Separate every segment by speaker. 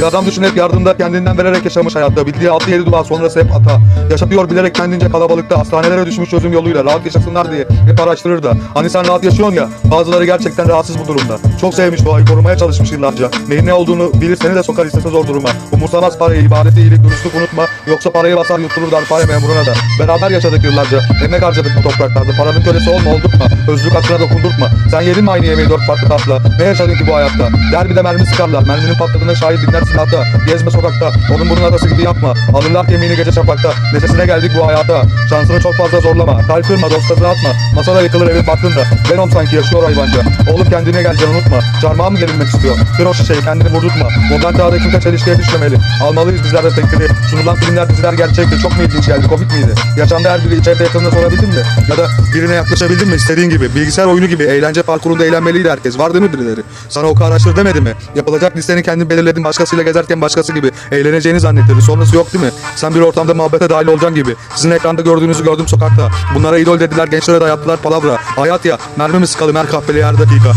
Speaker 1: Bir adam düşün hep yardımda kendinden vererek yaşamış hayatta. Bildiği 6-7 dua sonrası hep hata. Yaşatıyor bilerek kendince kalabalıkta. Hastanelere düşmüş çözüm yoluyla. Rahat yaşasınlar diye hep araştırır da. Hani sen rahat yaşıyorsun ya. Bazıları gerçekten rahatsız bu durumda. Çok sevmiş doğayı korumaya çalışmış yıllarca. Neyin ne olduğunu bilir seni de sokar istese zor duruma. Umursamaz parayı, ibadeti, iyilik, dürüstlük unutma. Yoksa parayı basar yutturur darpaya memuruna da. Beraber yaşadık yıllarca. Emek harcadık bu topraklarda. Paranın kölesi olma oldurtma. Özlük hakkına dokundurtma. Sen yedin mi aynı yemeği dört farklı tatla? Ne yaşadın ki bu hayatta? Der de mermi sıkarlar. Merminin patladığına şahit dinler silahta. Gezme sokakta. Onun bunun arası gibi yapma. Alırlar kemiğini gece şafakta. Neşesine geldik bu hayata. Şansını çok fazla zorlama. Kalp kırma, dostlarını atma. Masada yıkılır evin baktığında. Venom sanki yaşıyor hayvanca. Oğlum kendine gel can unutma. Çarmıha mı gelinmek istiyor? Kır o şişeyi kendini vurdurtma. Modern çağda kimse çelişkiye düşmemeli. Almalıyız bizler de tekleri. Sunulan filmler diziler gerçekti. Çok mu ilginç geldi? Komik miydi? Yaşamda her biri içeride yakınına sorabildin mi? Ya da birine yaklaşabildin mi? İstediğin gibi. Bilgisayar oyunu gibi. Eğlence parkurunda eğlenmeliydi herkes. Var değil mi birileri? Sana oku araştır demedi mi? Yapılacak listeni kendin belirledin. Başkasıyla gezerken başkası gibi. Eğleneceğini zannettirdi. Sonrası yok değil mi? Sen bir ortamda muhabbete dahil olacaksın gibi. Sizin ekranda gördüğünüzü gördüm sokakta. Bunlara idol dediler. Gençlere dayattılar palavra. Hayat ya. Mermi mi sıkalım her kahveli her dakika.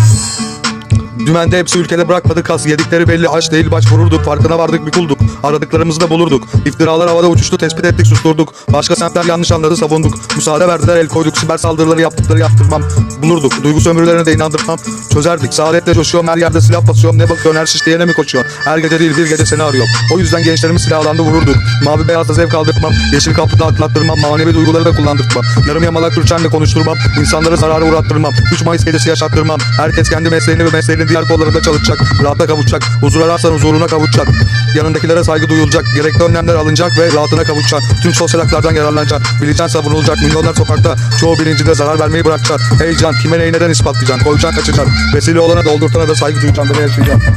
Speaker 1: Dümende hepsi ülkede bırakmadı kas. Yedikleri belli aç değil baş vururduk. Farkına vardık bir kulduk. Aradıklarımızı da bulurduk. İftiralar havada uçuştu tespit ettik susturduk. Başka semtler yanlış anladı savunduk. Müsaade verdiler el koyduk. Siber saldırıları yaptıkları yaptırmam. Bulurduk. Duygu sömürülerine de inandırmam. Çözerdik. Saadetle coşuyorum her yerde silah basıyorum. Ne bakıyorsun her şiş diyene mi koşuyorsun? Her gece değil bir gece seni arıyorum. O yüzden gençlerimiz silahlandı vururduk. Mavi beyazda zevk aldırtmam. Yeşil kaplıda atlattırmam. Manevi duyguları da kullandırtmam. Yarım yamalak Türkçenle konuşturmam. İnsanlara zararı uğrattırmam. 3 Mayıs gecesi yaşattırmam. Herkes kendi mesleğini ve mesleğinin diğer kollarında çalışacak. Rahata kavuşacak. Huzur ararsan huzuruna kavuşacak. Yanındakilere saygı duyulacak. Gerekli önlemler alınacak ve rahatına kavuşacak. Tüm sosyal haklardan yararlanacak. Bilinçten savunulacak. Milyonlar sokakta. Çoğu bilincinde zarar vermeyi bırakacak. Heyecan. Kime neyi neden ispatlayacaksın? Koyacaksın kaçacaksın. Vesile olana doldurtana da saygı duyacaksın. Böyle yaşayacaksın.